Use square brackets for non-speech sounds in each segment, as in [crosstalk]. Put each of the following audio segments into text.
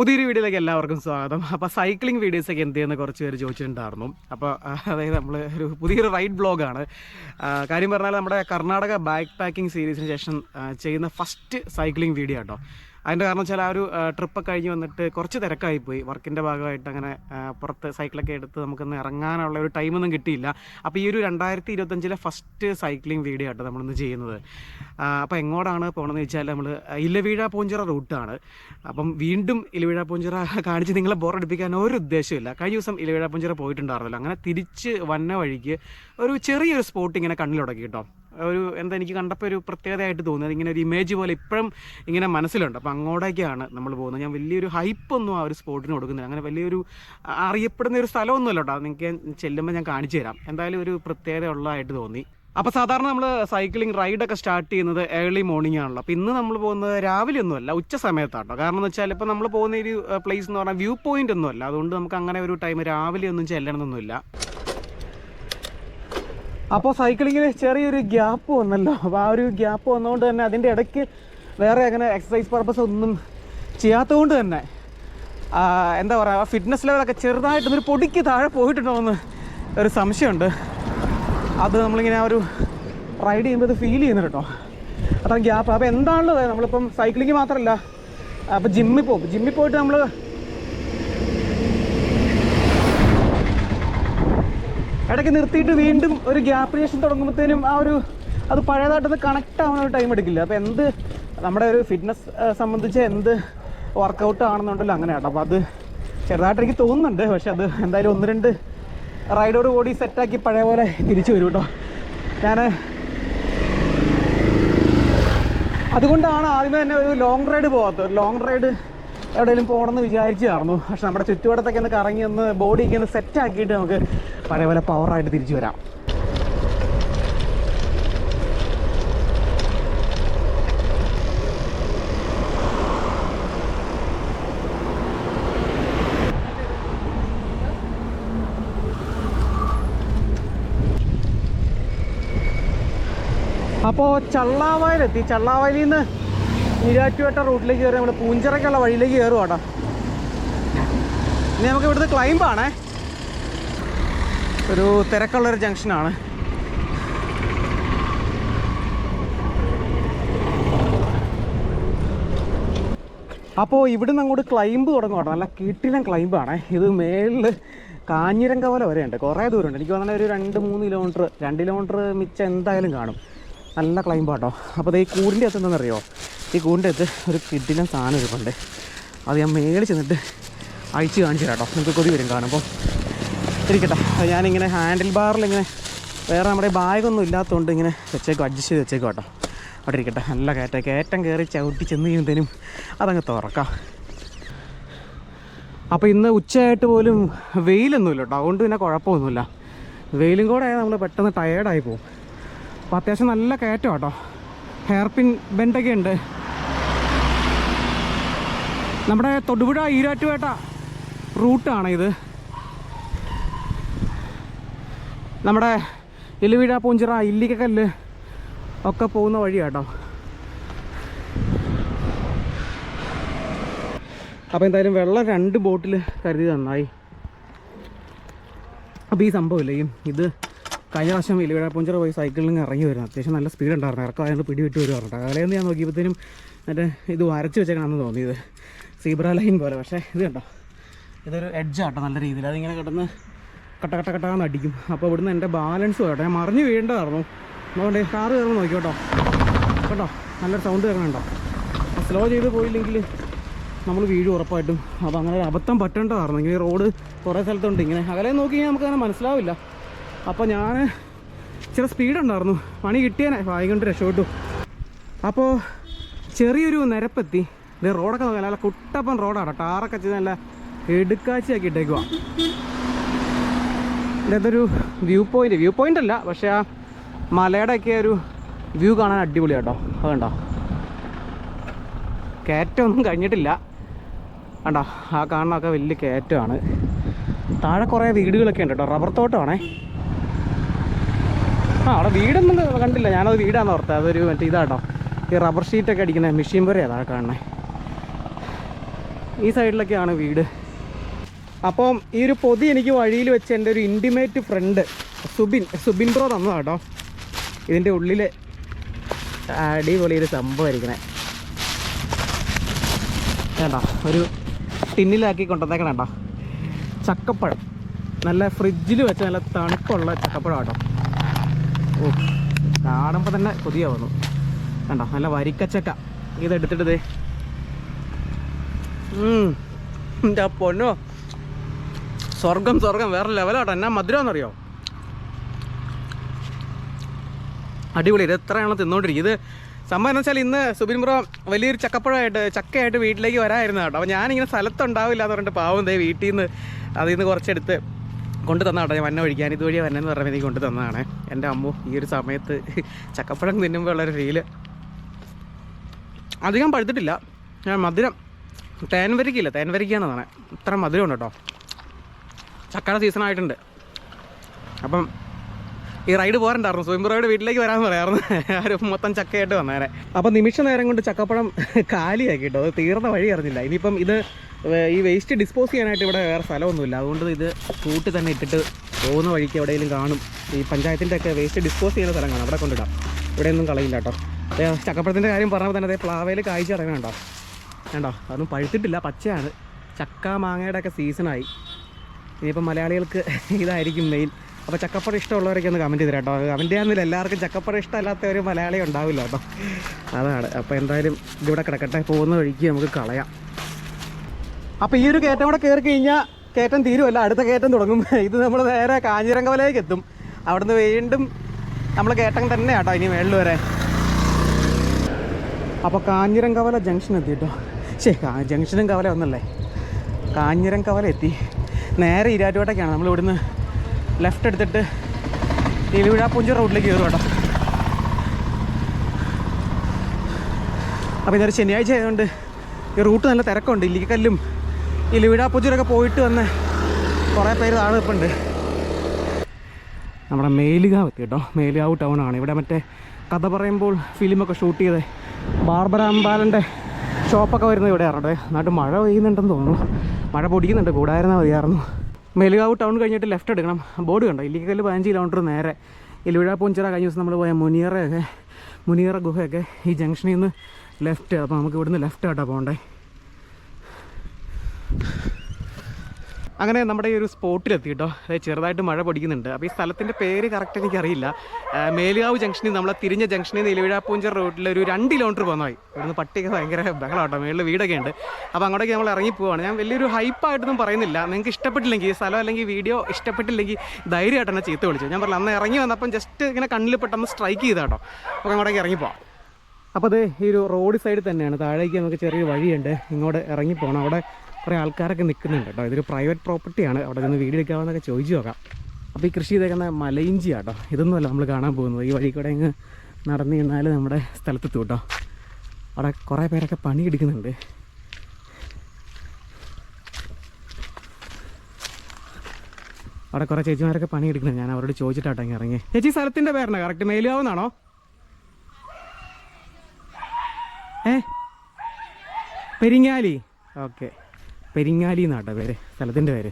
പുതിയൊരു വീഡിയോയിലേക്ക് എല്ലാവർക്കും സ്വാഗതം. അപ്പോൾ സൈക്ലിംഗ് വീഡിയോസൊക്കെ എന്ത് ചെയ്യുന്ന? കുറച്ച് പേര് ചോദിച്ചിട്ടുണ്ടായിരുന്നു. അപ്പോൾ അതായത് നമ്മൾ ഒരു പുതിയൊരു റൈഡ് ബ്ലോഗാണ് കാര്യം പറഞ്ഞാൽ നമ്മുടെ കർണാടക ബാക്ക് പാക്കിംഗ് സീരീസിന് ശേഷം ചെയ്യുന്ന ഫസ്റ്റ് സൈക്ലിംഗ് വീഡിയോ കേട്ടോ അതിന്റെ കാരണം വെച്ചാൽ ആ ഒരു ട്രിപ്പൊക്കെ കഴിഞ്ഞ് വന്നിട്ട് കുറച്ച് തിരക്കായിപ്പോയി വർക്കിന്റെ ഭാഗമായിട്ട് അങ്ങനെ പുറത്ത് സൈക്കിളൊക്കെ എടുത്ത് നമുക്കൊന്ന് ഇറങ്ങാനുള്ള ഒരു ടൈമൊന്നും കിട്ടിയില്ല. അപ്പോൾ ഈ ഒരു രണ്ടായിരത്തി ഇരുപത്തഞ്ചിലെ ഫസ്റ്റ് സൈക്ലിംഗ് വീഡിയോ ആട്ടോ നമ്മളിന്ന് ചെയ്യുന്നത്. അപ്പോൾ എങ്ങോട്ടാണ് പോകണമെന്ന് വെച്ചാൽ നമ്മൾ ഇലവീഴ പൂഞ്ചിറ റൂട്ടാണ് അപ്പം വീണ്ടും ഇലവീഴ പൂഞ്ചിറ [laughs] കാണിച്ച് നിങ്ങളെ ബോറടിപ്പിക്കാൻ ഒരു ഉദ്ദേശമില്ല കഴിഞ്ഞ ദിവസം ഇലവീഴ പൂഞ്ചിറ പോയിട്ടുണ്ടായിരുന്നല്ലോ. അങ്ങനെ തിരിച്ച് വന്ന വഴിക്ക് ഒരു ചെറിയൊരു സ്പോട്ട് ഇങ്ങനെ കണ്ണിലുടക്കി കേട്ടോ. ഒരു എന്താ എനിക്ക് കണ്ടപ്പോൾ ഒരു പ്രത്യേകതയായിട്ട് തോന്നിയത് ഇങ്ങനെ ഒരു ഇമേജ് പോലെ ഇപ്പോഴും ഇങ്ങനെ മനസ്സിലുണ്ട്. അപ്പോൾ അങ്ങോട്ടേക്കാണ് നമ്മൾ പോകുന്നത്. ഞാൻ വലിയൊരു ഹൈപ്പൊന്നും ആ ഒരു സ്പോട്ടിന് കൊടുക്കുന്നില്ല. അങ്ങനെ വലിയൊരു അറിയപ്പെടുന്ന ഒരു സ്ഥലമൊന്നുമല്ല കേട്ടോ. നിങ്ങൾക്ക് ചെല്ലുമ്പോൾ ഞാൻ കാണിച്ചു തരാം. എന്തായാലും ഒരു പ്രത്യേകത ഉള്ളതായിട്ട് തോന്നി. അപ്പോൾ സാധാരണ നമ്മൾ സൈക്ലിംഗ് റൈഡൊക്കെ സ്റ്റാർട്ട് ചെയ്യുന്നത് ഏർലി മോർണിംഗ് ആണല്ലോ. അപ്പോൾ ഇന്ന് നമ്മൾ പോകുന്നത് രാവിലെ ഒന്നുമല്ല ഉച്ച സമയത്താട്ടോ. കാരണം എന്ന് വെച്ചാൽ ഇപ്പോൾ നമ്മൾ പോകുന്ന ഒരു പ്ലേസ് എന്ന് പറഞ്ഞാൽ വ്യൂ പോയിന്റ് ഒന്നുമല്ല അതുകൊണ്ട് നമുക്ക് അങ്ങനെ ഒരു ടൈം രാവിലെ ഒന്നും ചെല്ലണമെന്നൊന്നുമില്ല. അപ്പോൾ സൈക്ലിങ്ങിന് ചെറിയൊരു ഗ്യാപ്പ് വന്നല്ലോ. അപ്പോൾ ആ ഒരു ഗ്യാപ്പ് വന്നതുകൊണ്ട് തന്നെ അതിന്റെ ഇടയ്ക്ക് വേറെ അങ്ങനെ എക്സസൈസ് പർപ്പസ് ഒന്നും ചെയ്യാത്തതുകൊണ്ട് തന്നെ എന്താ പറയുക ഫിറ്റ്നസ് ലെവലൊക്കെ ചെറുതായിട്ട് ഒരു പൊടിക്ക് താഴെ പോയിട്ടുണ്ടോ എന്ന് ഒരു സംശയമുണ്ട്. അത് നമ്മളിങ്ങനെ ആ ഒരു റൈഡ് ചെയ്യുമ്പോൾ ഇത് ഫീൽ ചെയ്യുന്നുണ്ട് കേട്ടോ. അത്ര ഗ്യാപ്പ് അപ്പോൾ എന്താണുള്ളത്? നമ്മളിപ്പം സൈക്ലിങ് മാത്രമല്ല അപ്പോൾ ജിമ്മിൽ പോകും. ജിമ്മിൽ പോയിട്ട് നമ്മൾ ഇടയ്ക്ക് നിർത്തിയിട്ട് വീണ്ടും ഒരു ഗ്യാപ്പ് ശേഷം തുടങ്ങുമ്പോഴത്തേനും ആ ഒരു അത് പഴയതായിട്ടത് കണക്ട് ആവാൻ ഒരു ടൈം എടുക്കില്ല. അപ്പോൾ എന്ത് നമ്മുടെ ഒരു ഫിറ്റ്നസ് സംബന്ധിച്ച് എന്ത് വർക്കൗട്ട് ആണെന്നുണ്ടല്ലോ അങ്ങനെ കേട്ടോ അപ്പോൾ അത് ചെറുതായിട്ട് എനിക്ക് തോന്നുന്നുണ്ട്. പക്ഷേ അത് എന്തായാലും ഒന്ന് രണ്ട് റൈഡോട് കൂടി സെറ്റാക്കി പഴയ പോലെ തിരിച്ചു വരും കേട്ടോ ഞാൻ അതുകൊണ്ടാണ് ആദ്യമേ തന്നെ ഒരു ലോങ് റൈഡ് പോകാത്തത് ലോങ് റൈഡ് എവിടെയെങ്കിലും പോകണമെന്ന് വിചാരിച്ചതായിരുന്നു പക്ഷെ നമ്മുടെ ചുറ്റുപാടത്തൊക്കെ ഒന്ന് കറങ്ങി ഒന്ന് ബോഡിയൊക്കെ ഒന്ന് സെറ്റ് ആക്കിയിട്ട് നമുക്ക് പഴയ പോലെ പവറായിട്ട് തിരിച്ചു വരാം. അപ്പോൾ ചള്ളാവായിലെത്തി. ചള്ളാവായിൽ നിന്ന് നിരാറ്റുവട്ട റൂട്ടിലേക്ക് കയറി നമ്മൾ പൂഞ്ചിറയ്ക്കുള്ള വഴിയിലേക്ക് കയറും ഇനി നമുക്ക് ഇവിടുത്തെ ക്ലൈമ്പാണേ ഒരു തിരക്കുള്ളൊരു ജംഗ്ഷനാണ് അപ്പോൾ ഇവിടുന്ന് അങ്ങോട്ട് ക്ലൈമ്പ് തുടങ്ങും നല്ല കിട്ടിലം ക്ലൈമ്പാണ് ഇത് മേളിൽ കാഞ്ഞിരങ്കവല വരെ ഉണ്ട് കുറേ ദൂരമുണ്ട്. എനിക്ക് തോന്നുന്നത് ഒരു രണ്ട് മൂന്ന് കിലോമീറ്റർ രണ്ട് കിലോമീറ്റർ മിച്ചം എന്തായാലും കാണും. നല്ല ക്ലൈമ്പാട്ടോ അപ്പോൾ ഈ കൂടിന്റെ അകത്ത് എന്താണെന്നറിയോ? ഈ കൂടിന്റെ അകത്ത് ഒരു കിഡിനെ സാധനം ഇരിപ്പുണ്ട്. അത് ഞാൻ മേളിൽ ചെന്നിട്ട് അഴിച്ച് കാണിച്ചു കേട്ടോ നിങ്ങൾക്ക് കൊതി വരും കാണുമ്പോൾ ഇരിക്കട്ടെ. ഞാനിങ്ങനെ ഹാൻഡിൽ ബാറിൽ ഇങ്ങനെ വേറെ നമ്മുടെ ബാഗൊന്നും ഇല്ലാത്തതുകൊണ്ട് ഇങ്ങനെ വെച്ചേക്കും അഡ്ജസ്റ്റ് ചെയ്ത് വെച്ചേക്കും കേട്ടോ അവിടെ ഇരിക്കട്ടെ. നല്ല കയറ്റം. കയറ്റം കയറി ചവിട്ടി ചെന്ന് കഴിയുമ്പോഴത്തേനും അതങ്ങ് തുറക്കാം. അപ്പോൾ ഇന്ന് ഉച്ചയായിട്ട് പോലും വെയിലൊന്നുമില്ല കേട്ടോ അതുകൊണ്ട് പിന്നെ കുഴപ്പമൊന്നുമില്ല. വെയിലും കൂടെ ആയാൽ നമ്മൾ പെട്ടെന്ന് ടയേർഡായി പോകും അപ്പോൾ അത്യാവശ്യം നല്ല കയറ്റം കേട്ടോ ഹെയർ പിൻ ബെൻഡൊക്കെ ഉണ്ട് നമ്മുടെ തൊടുപുഴ ഈരാറ്റുപേട്ട റൂട്ടാണ് ഇത് നമ്മുടെ ഇലുവിഴ പൂഞ്ചിറ ഇല്ലിക്കക്കല്ല് ഒക്കെ പോകുന്ന വഴി കേട്ടോ അപ്പോൾ എന്തായാലും വെള്ളം രണ്ട് ബോട്ടിൽ കരുതി നന്നായി അപ്പോൾ ഈ സംഭവമില്ലേ ഇത് കഴിഞ്ഞ പ്രാവശ്യം ഇലുവിഴ പൂഞ്ചിറ പോയി സൈക്കിളിൽ ഇറങ്ങി വരുന്നു. അത്യാവശ്യം നല്ല സ്പീഡ് ഉണ്ടായിരുന്നു. ഇറക്കം ആയതുകൊണ്ട് പിടി വിട്ട് വരുവാറുണ്ട് അകലെന്ന് ഞാൻ നോക്കിയപ്പോഴത്തേനും മറ്റേ ഇത് വരച്ച് വെച്ചേക്കണമെന്ന് തോന്നിയത് സീബ്ര ലൈൻ പോലെ. പക്ഷേ ഇത് കണ്ടോ? ഇതൊരു എഡ്ജാട്ടോ നല്ല രീതിയിൽ. അതിങ്ങനെ കിടന്ന് കട്ട കട്ട കട്ടാന്ന് അടിക്കും. അപ്പോൾ ഇവിടുന്ന് എന്റെ ബാലൻസ് പോയിട്ടോ ഞാൻ മറിഞ്ഞ് വീഴേണ്ടതായിരുന്നു. അതുകൊണ്ട് കാറ് കയറുമ്പോൾ നോക്കി കേട്ടോ. കേട്ടോ? നല്ലൊരു സൗണ്ട് കേൾക്കണുണ്ടോ സ്ലോ ചെയ്ത് പോയില്ലെങ്കിൽ നമ്മൾ വീഴും ഉറപ്പായിട്ടും. അപ്പോൾ അങ്ങനെ അബദ്ധം പറ്റേണ്ടതായിരുന്നു. ഇങ്ങനെ റോഡ് കുറേ സ്ഥലത്തുണ്ട്. ഇങ്ങനെ അകലെ നോക്കി നമുക്ക് അങ്ങനെ മനസ്സിലാവില്ല. അപ്പോൾ ഞാൻ ചില സ്പീഡ് ഉണ്ടായിരുന്നു. പണി കിട്ടിയേനെ. വായിക്കൊണ്ട് കൊണ്ട് രക്ഷപ്പെട്ടു. അപ്പോൾ ചെറിയൊരു നിരപ്പെത്തി. ഇത് റോഡൊക്കെ നോക്കാം. നല്ല കുട്ടപ്പൻ റോഡാണ് ടാറൊക്കെ ചെയ്ത് നല്ല എടുക്കാച്ചിയാക്കി ഇട്ടേക്കുവാ ഇതൊരു വ്യൂ പോയിന്റ് വ്യൂ പോയിന്റ് അല്ല പക്ഷേ ആ മലയുടെ ഒക്കെ ഒരു വ്യൂ കാണാൻ അടിപൊളി കേട്ടോ അതുണ്ടോ കയറ്റമൊന്നും കഴിഞ്ഞിട്ടില്ല. കണ്ടോ? ആ കാണാനൊക്കെ വലിയ കയറ്റമാണ്. താഴെ കുറേ വീടുകളൊക്കെ ഉണ്ട് കേട്ടോ റബ്ബർ തോട്ടമാണേ. ആ അവിടെ വീടൊന്നും കണ്ടില്ല. ഞാനത് വീടാന്ന് ഓർത്തത്. അതൊരു മറ്റേ ഇതാട്ടോ. ഈ റബ്ബർ ഷീറ്റൊക്കെ അടിക്കുന്ന മെഷീൻ വരെ ഏതാ കാണണേ ഈ സൈഡിലൊക്കെയാണ് വീട്. അപ്പം ഈ ഒരു പൊതി എനിക്ക് വഴിയിൽ വെച്ച് എന്റെ ഒരു intimate friend Subin Subin bro തന്നതാട്ടോ ഇതിന്റെ ഉള്ളിൽ അടിപൊളി ഒരു സംഭവമായിരിക്കണേ വേണ്ട ഒരു ടിന്നിലാക്കി കൊണ്ടുവന്നേക്കണം കേട്ടോ. ചക്കപ്പഴം. നല്ല ഫ്രിഡ്ജിൽ വെച്ച നല്ല തണുപ്പുള്ള ചക്കപ്പഴം കേട്ടോ. ഓ കാണുമ്പോൾ തന്നെ കൊതിയാവുന്നു. കണ്ടോ നല്ല വരിക്കച്ചക്ക. ഇതെടുത്തിട്ടത്. എന്റെ പൊന്നോ. സ്വർഗം സ്വർഗം വേറെ ലെവലാട്ടോ എന്നാ മധുരമെന്നറിയോ അടിപൊളി ഇത് എത്രയാണ് തിന്നുകൊണ്ടിരിക്കും ഇത് സംഭവം എന്ന് വെച്ചാൽ ഇന്ന് സുബിൻ ബ്രോ വലിയൊരു ചക്കപ്പഴമായിട്ട് ചക്കയായിട്ട് വീട്ടിലേക്ക് വരാമായിരുന്നു കേട്ടോ. അപ്പോൾ ഞാനിങ്ങനെ സ്ഥലത്തുണ്ടാവില്ല എന്ന് പറഞ്ഞിട്ട് പാവം ദേ വീട്ടിൽ നിന്ന് അതിൽ നിന്ന് കുറച്ചെടുത്ത് കൊണ്ട് തന്ന കേട്ടോ. ഞാൻ വന്ന ഒഴിക്കാൻ ഇതുവഴി വന്നെന്ന് പറഞ്ഞാൽ എനിക്ക് കൊണ്ട് തന്നതാണ്. എന്റെ അമ്മു ഈ ഒരു സമയത്ത് ചക്കപ്പഴം തിന്നുമ്പോൾ ഉള്ളൊരു ഫീൽ അധികം പഴുത്തിട്ടില്ല. ഞാൻ മധുരം. തേൻ വരിക്കില്ല തേൻ വരിക്കാണ് തന്നെ ഇത്ര മധുരമുണ്ട് കേട്ടോ. ചക്കയുടെ സീസൺ ആയിട്ടുണ്ട്. അപ്പം ഈ റൈഡ് പോരണ്ടായിരുന്നു. സ്വയംപുറയുടെ വീട്ടിലേക്ക് വരാമെന്ന് പറയായിരുന്നു ആരും മൊത്തം ചക്കയായിട്ട് വന്നേരെ അപ്പം നിമിഷ നേരം കൊണ്ട് ചക്കപ്പഴം കാലിയാക്കി കേട്ടോ അത് തീർന്ന വഴി അറിഞ്ഞില്ല. ഇനിയിപ്പം ഇത് ഈ വേസ്റ്റ് ഡിസ്പോസ് ചെയ്യാനായിട്ട് ഇവിടെ വേറെ സ്ഥലമൊന്നുമില്ല. അതുകൊണ്ട് ഇത് കൂട്ടി തന്നെ ഇട്ടിട്ട് പോകുന്ന വഴിക്ക് എവിടെയെങ്കിലും കാണും. ഈ പഞ്ചായത്തിന്റെ ഒക്കെ വേസ്റ്റ് ഡിസ്പോസ് ചെയ്യുന്ന സ്ഥലം കാണാം അവിടെ കൊണ്ടിടാം ഇവിടെയൊന്നും കളയില്ല കേട്ടോ. ചക്കപ്പഴത്തിന്റെ കാര്യം പറഞ്ഞപ്പോൾ തന്നെ അതേ പ്ലാവയിൽ കായ്ച്ച കേട്ടോ വേണ്ടോ അതൊന്നും പഴുത്തിട്ടില്ല. പച്ചയാണ്. ചക്ക മാങ്ങയുടെ ഒക്കെ സീസണായി ഇനിയിപ്പോൾ മലയാളികൾക്ക് ഇതായിരിക്കും മെയിൻ അപ്പോൾ ചക്കപ്പറ ഇഷ്ടമുള്ളവരൊക്കെ ഒന്ന് കമന്റ് ചെയ്ത് കേട്ടോ. കമന്റ് ചെയ്യാമെന്നില്ല എല്ലാവർക്കും ചക്കപ്പറ ഇഷ്ടമല്ലാത്ത ഒരു മലയാളി ഉണ്ടാവില്ല കേട്ടോ. അതാണ്. അപ്പോൾ എന്തായാലും ഇതിവിടെ കിടക്കട്ടെ. പോകുന്ന വഴിക്ക് നമുക്ക് കളയാം. അപ്പോൾ ഈ ഒരു കയറ്റം കൂടെ കയറി കഴിഞ്ഞാൽ കയറ്റം തീരുമല്ല അടുത്ത കയറ്റം തുടങ്ങും. ഇത് നമ്മൾ നേരെ കാഞ്ഞിരങ്കവലേക്ക് എത്തും. അവിടുന്ന് വീണ്ടും നമ്മൾ കയറ്റം തന്നെ കേട്ടോ ഇനി മേളിൽ വരെ. അപ്പോൾ കാഞ്ഞിരങ്കവല ജംഗ്ഷൻ എത്തി കേട്ടോ. ശരി ജംഗ്ഷനും കവല ഒന്നല്ലേ? കാഞ്ഞിരങ്കവല എത്തി. നേരെ ഇരാറ്റുപേട്ടയ്ക്കാണ് നമ്മൾ ഇവിടുന്ന് ലെഫ്റ്റ് എടുത്തിട്ട് ഇലുവിഴാപ്പൂഞ്ചി റോഡിലേക്ക് കയറും കേട്ടോ. അപ്പോൾ ഇതൊരു ശനിയാഴ്ച ആയതുകൊണ്ട് ഈ റൂട്ട് നല്ല തിരക്കുണ്ട്. ഇല്ലിക്കല്ലും ഇലുവിഴാപ്പൂഞ്ചിലൊക്കെ പോയിട്ട് വന്ന് കുറേ പേര് താഴെ നിൽപ്പുണ്ട് നമ്മുടെ മേലുകാവ് കേട്ടോ. മേലുകാവ് ടൗൺ ആണ് ഇവിടെ മറ്റേ കഥ പറയുമ്പോൾ ഫിലിമൊക്കെ ഷൂട്ട് ചെയ്ത് ബാർബറ ഷോപ്പൊക്കെ വരുന്നത് ഇവിടെ കേട്ടോ നന്നായിട്ട് മഴ പെയ്യുന്നുണ്ടെന്ന് തോന്നുന്നു. മഴ പൊടിക്കുന്നുണ്ട്. കൂടായിരുന്നാൽ മതിയായിരുന്നു. മേലുകാവ് ടൗൺ കഴിഞ്ഞിട്ട് ലെഫ്റ്റ് എടുക്കണം. ബോർഡ് കണ്ടോ? ഇല്ലിക്കൽ പതിനഞ്ച് കിലോമീറ്റർ നേരെ. ഇലുഴ പൂഞ്ചിറ കഴിഞ്ഞ ദിവസം നമ്മൾ പോയ മുനിയറയൊക്കെ മുനിയറ ഗുഹയൊക്കെ ഈ ജംഗ്ഷനിൽ നിന്ന് ലെഫ്റ്റ് അപ്പോൾ നമുക്ക് ഇവിടുന്ന് ലെഫ്റ്റ് ആട്ടോ പോകണ്ടേ അങ്ങനെ നമ്മുടെ ഈ ഒരു സ്പോട്ടിലെത്തി കേട്ടോ. അതായത് ചെറുതായിട്ട് മഴ പൊടിക്കുന്നുണ്ട്. അപ്പോൾ ഈ സ്ഥലത്തിന്റെ പേര് കറക്റ്റ് എനിക്കറിയില്ല. മേലുകാവ് ജംഗ്ഷനിൽ നമ്മളെ തിരിഞ്ഞ ജംഗ്ഷനിൽ നിന്ന് ഇലവിഴാപ്പൂഞ്ചർ റോഡിൽ ഒരു രണ്ട് കിലോമീറ്റർ പോകുന്നതായി ഇവിടുന്ന് പട്ടിയൊക്കെ ഭയങ്കര ബഹളം കേട്ടോ മേളിൽ വീടൊക്കെ ഉണ്ട്. അപ്പോൾ അങ്ങോട്ടേക്ക് നമ്മൾ ഇറങ്ങി പോവാണ്. ഞാൻ വലിയൊരു ഹൈപ്പായിട്ടൊന്നും പറയുന്നില്ല. നിങ്ങൾക്ക് ഇഷ്ടപ്പെട്ടില്ലെങ്കിൽ ഈ സ്ഥലം അല്ലെങ്കിൽ വീഡിയോ ഇഷ്ടപ്പെട്ടില്ലെങ്കിൽ ധൈര്യമായിട്ട് എന്നെ ചീത്ത വിളിച്ചു. ഞാൻ പറഞ്ഞു അന്ന് ഇറങ്ങി വന്നപ്പം ജസ്റ്റ് ഇങ്ങനെ കണ്ണിൽ പെട്ടെന്ന് സ്ട്രൈക്ക് ചെയ്താ കേട്ടോ അപ്പോൾ അങ്ങോട്ടേക്ക് ഇറങ്ങി പോവാം. അപ്പോൾ അത് ഈ ഒരു റോഡ് സൈഡിൽ തന്നെയാണ്. താഴേക്ക് നമുക്ക് ചെറിയൊരു വഴിയുണ്ട്. ഇങ്ങോട്ട് ഇറങ്ങി പോകണം അവിടെ കുറേ ആൾക്കാരൊക്കെ നിൽക്കുന്നുണ്ട് കേട്ടോ. ഇതൊരു പ്രൈവറ്റ് പ്രോപ്പർട്ടിയാണ് അവിടെ നിന്ന് വീട് എടുക്കാമെന്നൊക്കെ ചോദിച്ചു നോക്കാം. അപ്പോൾ ഈ കൃഷി ചെയ്തേക്കുന്ന മലയിഞ്ചി കേട്ടോ ഇതൊന്നുമല്ല നമ്മൾ കാണാൻ പോകുന്നത്. ഈ വഴി കൂടെ ഇങ്ങ് നടന്നു ചെന്നാൽ നമ്മുടെ സ്ഥലത്തെത്തും കേട്ടോ. അവിടെ കുറേ പേരൊക്കെ പണിയെടുക്കുന്നുണ്ട്. അവിടെ കുറേ ചേച്ചിമാരൊക്കെ പണിയെടുക്കുന്നുണ്ട്. ഞാൻ അവരോട് ചോദിച്ചിട്ടാട്ടോ ഇറങ്ങി ചേച്ചി സ്ഥലത്തിന്റെ പേരാണോ കറക്റ്റ് മേലുകാവുന്നാണോ ഏ? പെരിങ്ങാലി. ഓക്കെ. പെരിങ്ങാലി എന്നാട്ടോ പേര് സ്ഥലത്തിന്റെ പേര്.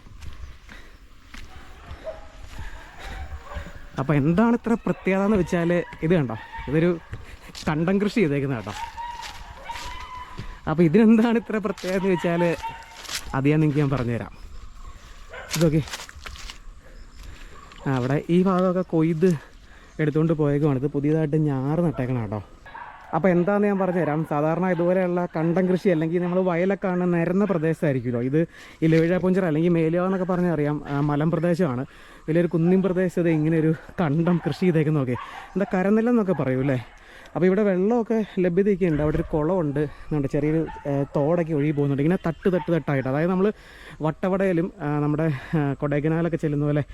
അപ്പോൾ എന്താണ് ഇത്ര പ്രത്യേകത എന്ന് വെച്ചാൽ ഇത് കണ്ടോ? ഇതൊരു കണ്ടം കൃഷി ചെയ്തേക്കുന്ന കേട്ടോ. അപ്പോൾ ഇതിനെന്താണ് ഇത്ര പ്രത്യേകത എന്ന് വെച്ചാൽ അത് ഞാൻ നിങ്ങൾക്ക് ഞാൻ പറഞ്ഞുതരാം. ഇതൊക്കെ അവിടെ ഈ ഭാഗമൊക്കെ കൊയ്ത് എടുത്തുകൊണ്ട് പോയേക്കുവാണ്. ഇത് പുതിയതായിട്ട് ഞാറ് നട്ടേക്കണം കേട്ടോ. അപ്പോൾ എന്താണെന്ന് ഞാൻ പറഞ്ഞുതരാം. സാധാരണ ഇതുപോലെയുള്ള കണ്ടം കൃഷി അല്ലെങ്കിൽ നമ്മൾ വയലൊക്കെ കാണുന്ന നിരന്ന പ്രദേശമായിരിക്കുമല്ലോ. ഇത് ഈ ലവിഴാപ്പുഞ്ചിറ അല്ലെങ്കിൽ മേലുക എന്നൊക്കെ പറഞ്ഞാൽ അറിയാം മലം പ്രദേശമാണ്. വലിയൊരു കുന്നിൻ പ്രദേശത്ത് ഇങ്ങനെ ഒരു കണ്ടം കൃഷി ചെയ്തേക്കുന്ന നോക്കി. എന്താ കരനില്ല എന്നൊക്കെ പറയൂ അല്ലേ? അപ്പോൾ ഇവിടെ വെള്ളമൊക്കെ ലഭ്യതയൊക്കെ ഉണ്ട് അവിടെ ഒരു കുളമുണ്ട്. എന്നുണ്ട് ചെറിയൊരു തോടൊക്കെ ഒഴുകി പോകുന്നുണ്ട്. ഇങ്ങനെ തട്ട് തട്ട് തട്ടായിട്ട്. അതായത് നമ്മൾ വട്ടവടയിലും നമ്മുടെ കൊടൈക്കനാലൊക്കെ ചെല്ലുന്ന പോലെ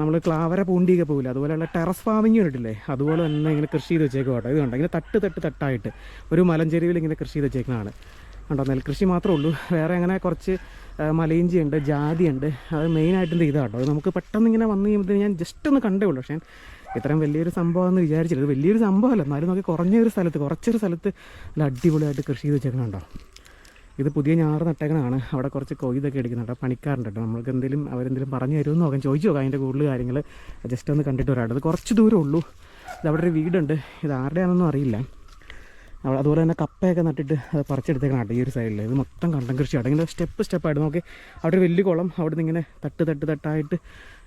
നമ്മൾ ക്ലാവര പൂണ്ടിയൊക്കെ പോകില്ല അതുപോലെയുള്ള ടെറസ് ഫാമിങ് കണ്ടിട്ടില്ലേ അതുപോലെ തന്നെ ഇങ്ങനെ കൃഷി ചെയ്ത് വെച്ചേക്കും കേട്ടോ. ഇത് ഇങ്ങനെ തട്ട് തട്ട് തട്ടായിട്ട് ഒരു മലഞ്ചെരുവിൽ ഇങ്ങനെ കൃഷി ചെയ്ത് വെച്ചേക്കുന്നതാണ്. കണ്ടോ? നെൽകൃഷി മാത്രമേ ഉള്ളൂ. വേറെ അങ്ങനെ കുറച്ച് മലയിഞ്ചി ഉണ്ട് ജാതി ഉണ്ട് അത് മെയിനായിട്ടും ഇതാ കേട്ടോ? അത് നമുക്ക് പെട്ടെന്ന് ഇങ്ങനെ വന്നു കഴിയുമ്പോൾ ഞാൻ ജസ്റ്റ് ഒന്ന് കണ്ടേ ഉള്ളൂ. പക്ഷേ ഇത്രയും വലിയൊരു സംഭവമെന്ന് വിചാരിച്ചില്ല. ഇത് വലിയൊരു സംഭവമല്ല. എന്നാലും നമുക്ക് കുറഞ്ഞൊരു സ്ഥലത്ത് കുറച്ചൊരു സ്ഥലത്ത് നല്ല അടിപൊളിയായിട്ട് കൃഷി ചെയ്ത് വെച്ചേക്കുന്നുണ്ടോ ഇത് പുതിയ ഞാറ് നട്ടേക്കണാണ് അവിടെ കുറച്ച് കൊയ്തൊക്കെ എടുക്കുന്നുണ്ട്. അപ്പോൾ പണിക്കാരുണ്ട് കേട്ടോ. നമ്മൾക്ക് എന്തെങ്കിലും അവരെന്തെങ്കിലും പറഞ്ഞു തരുമെന്ന് നോക്കാം ചോദിച്ചു നോക്കാം. അതിന്റെ കൂടുതൽ കാര്യങ്ങൾ ജസ്റ്റ് ഒന്ന് കണ്ടിട്ട് വരാം. അത് കുറച്ച് ദൂരം ഉള്ളൂ. ഇത് അവിടെ ഒരു വീടുണ്ട്. ഇത് ആരുടെയാണെന്നൊന്നും അറിയില്ല. അതുപോലെ തന്നെ കപ്പയൊക്കെ നട്ടിട്ട് അത് പറിച്ചെടുത്തേക്കണം ഈ ഒരു സൈഡിൽ ഇത് മൊത്തം കണ്ടം കൃഷിയാണ് ഇങ്ങനെ സ്റ്റെപ്പ് സ്റ്റെപ്പായിട്ട് നോക്കി. അവിടെ ഒരു വലിയ കുളം. അവിടെ നിന്ന് ഇങ്ങനെ തട്ട് തട്ട് തട്ടായിട്ട്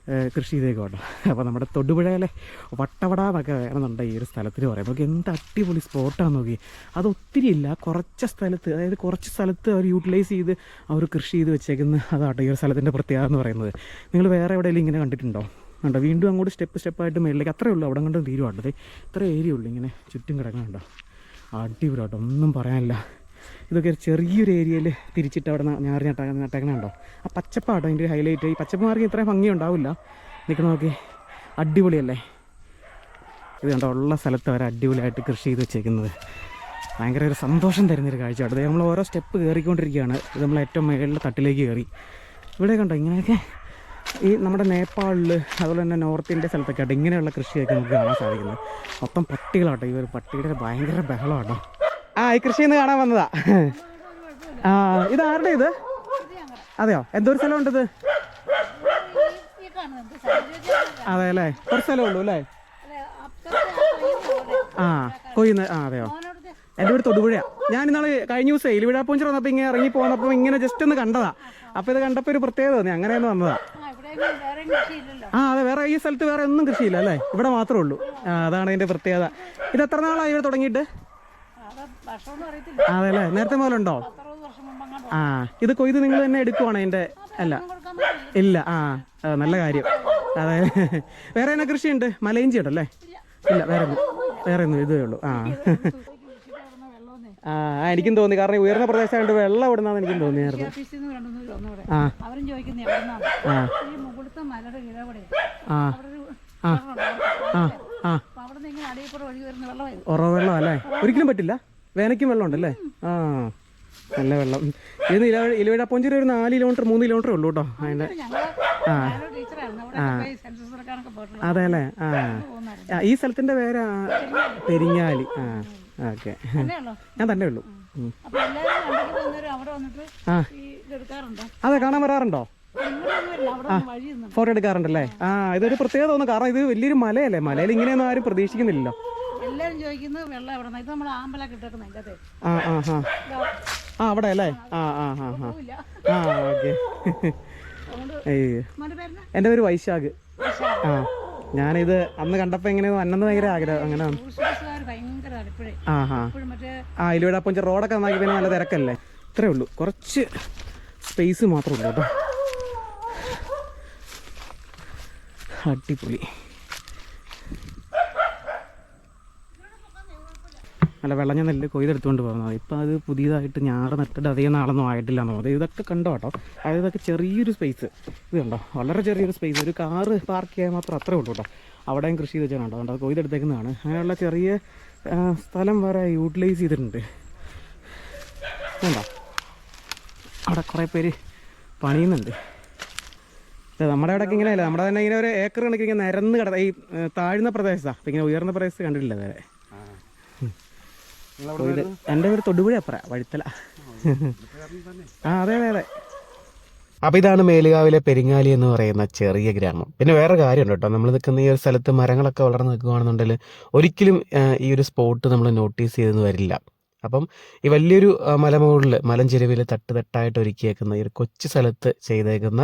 കൃഷി ചെയ്തേക്കും കേട്ടോ അപ്പോൾ നമ്മുടെ തൊടുപുഴയിലെ വട്ടവട എന്നൊക്കെ വേണമെന്നുണ്ട് ഈ ഒരു സ്ഥലത്തിൽ പറയാം. നമുക്ക് എന്ത് അടിപൊളി സ്പോട്ടാന്ന് നോക്കി. അത് ഒത്തിരി ഇല്ല. കുറച്ച് സ്ഥലത്ത് അതായത് കുറച്ച് സ്ഥലത്ത് അവർ യൂട്ടിലൈസ് ചെയ്ത് അവർ കൃഷി ചെയ്ത് വെച്ചേക്കുന്ന അതാട്ടോ ഈ ഒരു സ്ഥലത്തിന്റെ പ്രത്യേകത എന്ന് പറയുന്നത്. നിങ്ങൾ വേറെ എവിടെയെങ്കിലും ഇങ്ങനെ കണ്ടിട്ടുണ്ടോ? കണ്ടോ? വീണ്ടും അങ്ങോട്ട് സ്റ്റെപ്പ് സ്റ്റെപ്പായിട്ട് മേളിലേക്ക് അത്രയേ ഉള്ളൂ. അവിടെ കണ്ടും തീരുവാണ്ടത് ഇത്ര ഏരിയ ഉള്ളൂ ഇങ്ങനെ ചുറ്റും കിടക്കണുണ്ടോ അടിപൊളിയാട്ടോ. ഒന്നും പറയാനില്ല. ഇതൊക്കെ ഒരു ചെറിയൊരു ഏരിയയിൽ തിരിച്ചിട്ട് അവിടെ ഞാറി നട്ട നട്ടേക്കണുണ്ടോ? ആ പച്ചപ്പാട്ടോ അതിന്റെ ഹൈലൈറ്റ് ഈ പച്ചപ്പ് മാർഗം ഇത്രയും ഭംഗി ഉണ്ടാവില്ല നിൽക്കണ നോക്കി. അടിപൊളിയല്ലേ? ഇത് കണ്ടോ ഉള്ള സ്ഥലത്ത് അവർ അടിപൊളിയായിട്ട് കൃഷി ചെയ്ത് വെച്ചേക്കുന്നത്. ഭയങ്കര ഒരു സന്തോഷം തരുന്നൊരു കാഴ്ച അത് നമ്മൾ ഓരോ സ്റ്റെപ്പ് കയറിക്കൊണ്ടിരിക്കുകയാണ് ഇത് നമ്മൾ ഏറ്റവും മേളിലെ തട്ടിലേക്ക് കയറി ഇവിടെ കണ്ടോ ഇങ്ങനെയൊക്കെ ഈ നമ്മുടെ നേപ്പാളിൽ അതുപോലെ തന്നെ നോർത്ത് ഇന്ത്യ സ്ഥലത്തൊക്കെ ആയിട്ട് ഇങ്ങനെയുള്ള കൃഷിയൊക്കെ നമുക്ക് കാണാൻ സാധിക്കുന്നത്. മൊത്തം പട്ടികളാട്ടോ. ഈ ഒരു പട്ടിയുടെ ഭയങ്കര ബഹളമാട്ടോ ആ ഈ കൃഷി കാണാൻ വന്നതാ. ആ ഇത് ആരുടെ ഇത്? അതെയോ? എന്തോ ഒരു സ്ഥലമുണ്ട് ഇത്? കാണുന്നത് സൗകര്യം അതെ അല്ലേ കുറച്ച് സ്ഥലമേ ഉള്ളൂ അല്ലേ? ആ കൊയ്യുന്ന. ആ അതെയോ? എന്റെ വീട് തൊടുപുഴയാ. ഞാൻ ഇന്നാൾ കഴിഞ്ഞ ദിവസം എലിവിഴ പൂഞ്ചർ വന്നപ്പോൾ ഇങ്ങനെ ഇറങ്ങി പോന്നപ്പോ ഇങ്ങനെ ജസ്റ്റ് ഒന്ന് കണ്ടതാ. അപ്പൊ ഇത് കണ്ടപ്പോൾ ഒരു പ്രത്യേകത തോന്നി. അങ്ങനെയൊന്ന് വന്നതാ. ആ അതെ വേറെ ഈ സ്ഥലത്ത് വേറെ ഒന്നും കൃഷിയില്ല അല്ലേ? ഇവിടെ മാത്രമേ ഉള്ളൂ. അതാണ് അതിന്റെ പ്രത്യേകത. ഇത് എത്ര നാളായി ഇവിടെ തുടങ്ങിയിട്ട്? അവിടെ ഭക്ഷണമൊന്നും അറിയത്തില്ല. ആ, അതെ അല്ലേ നേരത്തെ മുതലുണ്ടോ ആ ഇത് കൊയ്ത് നിങ്ങൾ തന്നെ എടുക്കുവാണ് അതിന്റെ അല്ല. ഇല്ല ആ നല്ല കാര്യം. അതെ. വേറെ എന്നാ കൃഷിയുണ്ട്? മലയിഞ്ചി ഉണ്ടല്ലേ ഇല്ല. വേറെ ഒന്നും വേറെ ഒന്നും ഇതേ ഉള്ളൂ. ആ. ആ എനിക്കും തോന്നി. കാരണം ഉയർന്ന പ്രദേശമായിട്ട് വെള്ളം ഇവിടുന്നാന്ന് എനിക്കും തോന്നിയായിരുന്നു. ആ. വെള്ളം അല്ലേ ഒരിക്കലും പറ്റില്ല. വേനയ്ക്കും വെള്ളം ഉണ്ടല്ലേ ആ നല്ല വെള്ളം. ഇത് ഇല ഇലവഴ പൊഞ്ചിരി ഒരു നാല് കിലോമീറ്റർ മൂന്ന് കിലോമീറ്റർ ഉള്ളൂ കേട്ടോ അതിന്റെ. ആ. ആ. അതെ അല്ലേ ആ ഈ സ്ഥലത്തിന്റെ പേര് പെരിങ്ങാലി. ആ ഓക്കെ. ഞാൻ തന്നെ ഉള്ളൂ. ആ. അതെ കാണാൻ വരാറുണ്ടോ? ഫോട്ടോ എടുക്കാറുണ്ടല്ലേ? ആ ഇതൊരു പ്രത്യേകത തോന്നുന്നു. കാരണം ഇത് വലിയൊരു മലയല്ലേ? മലയിൽ ഇങ്ങനെയൊന്നും ആരും പ്രതീക്ഷിക്കുന്നില്ലല്ലോ. എല്ലാരും ചോദിക്കുന്നത് വെള്ളം എവിടെ ഇത് നമ്മൾ ആമ്പല കിട്ടുന്ന അതിന്റെ ആ ആ ആ. ആ അവിടെ അല്ലേ ആ ആ ആ. ആ ഓക്കെ. എന്റെ പേര് വൈശാഖ്. ആ ഞാനിത് അന്ന് കണ്ടപ്പോൾ എങ്ങനെ അന്നന്ന് ഭയങ്കര ആഗ്രഹം അങ്ങനെ വന്നു. ടൂറിസ്റ്റ് ബസ്സുകാർ ഭയങ്കര ഇപ്പോഴേ ആ ഹാ ആ അപ്പം റോഡൊക്കെ നന്നാക്കി പിന്നെ നല്ല തിരക്കല്ലേ? ഇത്രേ ഉള്ളൂ. കുറച്ച് സ്പേസ് മാത്രമേ ഉള്ളൂ കേട്ടോ. അടിപൊളി. നല്ല വെള്ളഞ്ഞ നെല്ല് കൊയ്തെടുത്തുകൊണ്ട് പോകുന്നത്. ഇപ്പം അത് പുതിയതായിട്ട് ഞാറ് നട്ടിട്ട് അധികം നാളൊന്നും ആയിട്ടില്ല എന്ന് ഇതൊക്കെ കണ്ടോ കേട്ടോ? അതായത് ഇതൊക്കെ ചെറിയൊരു സ്പേസ് ഇത് കണ്ടോ? വളരെ ചെറിയൊരു സ്പേസ് ഒരു കാറ് പാർക്ക് ചെയ്യാൻ മാത്രം അത്രേ ഉള്ളൂ കേട്ടോ. അവിടെയും കൃഷി ചെയ്ത് വെച്ചാൽ കണ്ടോ? അതുകൊണ്ട് അത് കൊയ്തെടുത്തേക്കുന്നതാണ്. അങ്ങനെയുള്ള ചെറിയ സ്ഥലം വരെ യൂട്ടിലൈസ് ചെയ്തിട്ടുണ്ട്. കണ്ടോ? അവിടെ കുറേ പേര് പണിയുന്നുണ്ട്. നമ്മുടെ അവിടെ ഇങ്ങനെയല്ല? നമ്മുടെ തന്നെ ഇങ്ങനെ ഒരു ഏക്കർ കണക്കിങ്ങനെ നിരന്ന് കിട ഈ താഴ്ന്ന പ്രദേശത്താണ് അപ്പം ഇങ്ങനെ ഉയർന്ന പ്രദേശത്ത് കണ്ടിട്ടില്ല വേറെ ഇത് എന്റെ പേര് തൊടുപുഴ അപ്പറ വഴുത്തല. ആ അതെ അതെ അതെ. അപ്പോൾ ഇതാണ് മേലുകാവിലെ പെരിങ്ങാലി എന്ന് പറയുന്ന ചെറിയ ഗ്രാമം. പിന്നെ വേറെ കാര്യമുണ്ട് കേട്ടോ. നമ്മൾ നിൽക്കുന്ന ഈ ഒരു സ്ഥലത്ത് മരങ്ങളൊക്കെ വളർന്ന് നിൽക്കുകയാണെന്നുണ്ടെങ്കിൽ ഒരിക്കലും ഈ ഒരു സ്പോട്ട് നമ്മൾ നോട്ടീസ് ചെയ്തെന്ന് വരില്ല. അപ്പം ഈ വലിയൊരു മലമുകളിൽ മലഞ്ചെരുവിൽ തട്ട് തട്ടായിട്ട് ഒരുക്കിയേക്കുന്ന ഈ ഒരു കൊച്ചു സ്ഥലത്ത് ചെയ്തേക്കുന്ന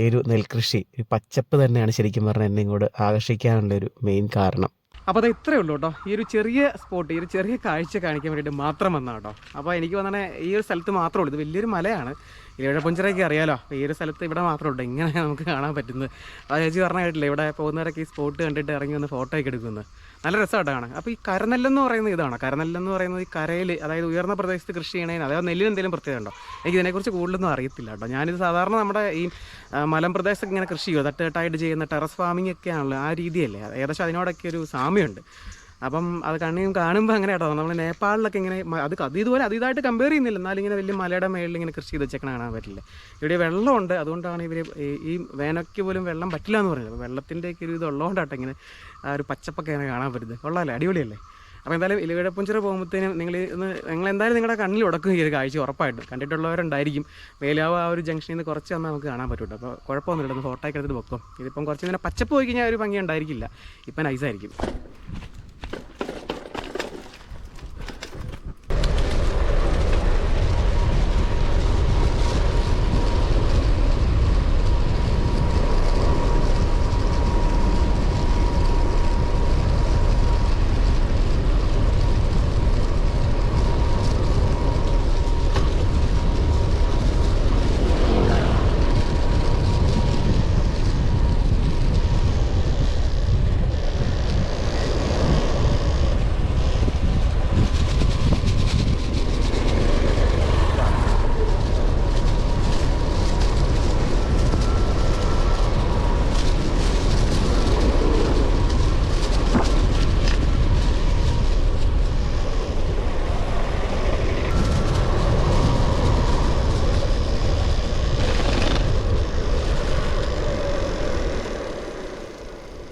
ഈ ഒരു നെൽകൃഷി ഈ പച്ചപ്പ് തന്നെയാണ് ശരിക്കും പറഞ്ഞാൽ എന്നെ ഇങ്ങോട്ട് ആകർഷിക്കാനുള്ള ഒരു മെയിൻ കാരണം. അപ്പോൾ അത് ഇത്രയേ ഉള്ളൂ കേട്ടോ. ഈ ഒരു ചെറിയ സ്പോട്ട് ഈ ഒരു ചെറിയ കാഴ്ച കാണിക്കാൻ വേണ്ടിയിട്ട് മാത്രം വന്നാ കേട്ടോ. അപ്പോൾ എനിക്ക് വന്നെ ഈ ഒരു സ്ഥലത്ത് മാത്രമേ ഉള്ളൂ. ഇത് വലിയൊരു മലയാണ്. ഇഴപ്പുഞ്ചിറയൊക്കെ അറിയാലോ. ഈ ഒരു സ്ഥലത്ത് ഇവിടെ മാത്രമേ ഉള്ളൂ. ഇങ്ങനെ നമുക്ക് കാണാൻ പറ്റുന്നത്. ആ ചേച്ചി പറഞ്ഞ കേട്ടില്ല ഇവിടെ പോകുന്നവരൊക്കെ ഈ സ്പോട്ട് കണ്ടിട്ട് ഇറങ്ങി വന്ന് ഫോട്ടോ ഒക്കെ എടുക്കുന്നത്. നല്ല രസമായിട്ട് കാണാൻ. അപ്പോൾ ഈ കരനെല്ലെന്ന് പറയുന്നത് ഇതാണ്. കരനെല്ലെന്ന് പറയുന്നത് ഈ കരയിൽ അതായത് ഉയർന്ന പ്രദേശത്ത് കൃഷി ചെയ്യണതിന് അതായത് നെല്ലിന് എന്തെങ്കിലും പ്രത്യേകത ഉണ്ടോ? എനിക്ക് ഇതിനെക്കുറിച്ച് കൂടുതലൊന്നും അറിയത്തില്ല കേട്ടോ. ഞാനിത് സാധാരണ നമ്മുടെ ഈ മലമ്പ്രദേശത്തൊക്കെ ഇങ്ങനെ കൃഷി ചെയ്യുമോ തട്ടുകെട്ടായിട്ട് ചെയ്യുന്ന ടെറസ് ഫാമിംഗ് ഒക്കെ ആണല്ലോ ആ രീതിയല്ലേ? ഏകദേശം അതിനോടൊക്കെ ഒരു സാമ്യമുണ്ട്. അപ്പം അത് കണ്ണിയും കാണുമ്പോൾ അങ്ങനെ കേട്ടോ. നമ്മൾ നേപ്പാളിലൊക്കെ ഇങ്ങനെ അത് അത് ഇതുപോലെ അതീതായിട്ട് കമ്പയർ ചെയ്യുന്നില്ല. എന്നാലും ഇങ്ങനെ വലിയ മലയുടെ മേളിൽ ഇങ്ങനെ കൃഷി ചെയ്ത് വെച്ചേക്കണ കാണാൻ പറ്റില്ല. ഇവിടെ വെള്ളമുണ്ട്. അതുകൊണ്ടാണ് ഇവർ ഈ വേനയ്ക്ക് പോലും വെള്ളം പറ്റില്ല എന്ന് പറയുന്നത്. അപ്പോൾ വെള്ളത്തിന്റെയൊക്കെ ഒരു ഇത് ഉള്ളതുകൊണ്ടാട്ടോ ഇങ്ങനെ ആ ഒരു പച്ചപ്പൊക്കെ ഇങ്ങനെ കാണാൻ പറ്റുന്നത് കൊള്ളാമല്ലേ അടിപൊളിയല്ലേ? അപ്പോൾ എന്തായാലും ഇലവിഴപ്പുഞ്ചിറ പോകുമ്പോഴത്തേനും നിങ്ങൾ നിങ്ങൾ എന്തായാലും നിങ്ങളുടെ കണ്ണിൽ ഉടക്കും ഈ ഒരു കാഴ്ച ഉറപ്പായിട്ടും. കണ്ടിട്ടുള്ളവരുണ്ടായിരിക്കും. വേലാവ് ആ ഒരു ജംഗ്ഷനിൽ നിന്ന് കുറച്ച് വന്നാൽ നമുക്ക് കാണാൻ പറ്റും അപ്പോൾ കുഴപ്പമൊന്നുമില്ല ഒന്ന് ഫോട്ടോ ഒക്കെ എടുത്തിട്ട് വെക്കും. ഇതിപ്പം കുറച്ച് ഇങ്ങനെ പച്ചപ്പ് പോയി കഴിഞ്ഞാൽ ഒരു ഭംഗി ഉണ്ടായിരിക്കില്ല. ഇപ്പം നൈസായിരിക്കും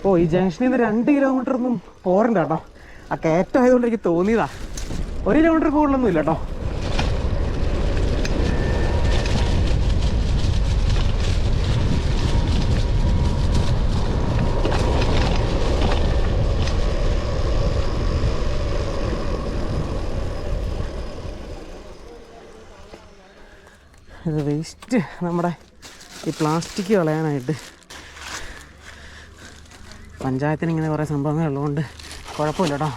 ഓ ഈ ജംഗ്ഷനിൽ നിന്ന് രണ്ട് കിലോമീറ്റർ ഒന്നും പോരണ്ട കേട്ടോ. ആ കയറ്റം ആയതുകൊണ്ട് എനിക്ക് തോന്നിയതാ. ഒരു കിലോമീറ്റർ കൂടുതലൊന്നും ഇല്ല കേട്ടോ. ഇത് വേസ്റ്റ് നമ്മുടെ ഈ പ്ലാസ്റ്റിക് കളയാനായിട്ട് പഞ്ചായത്തിന് ഇങ്ങനെ കുറേ സംഭവങ്ങളുള്ളതുകൊണ്ട് കുഴപ്പമില്ല കേട്ടോ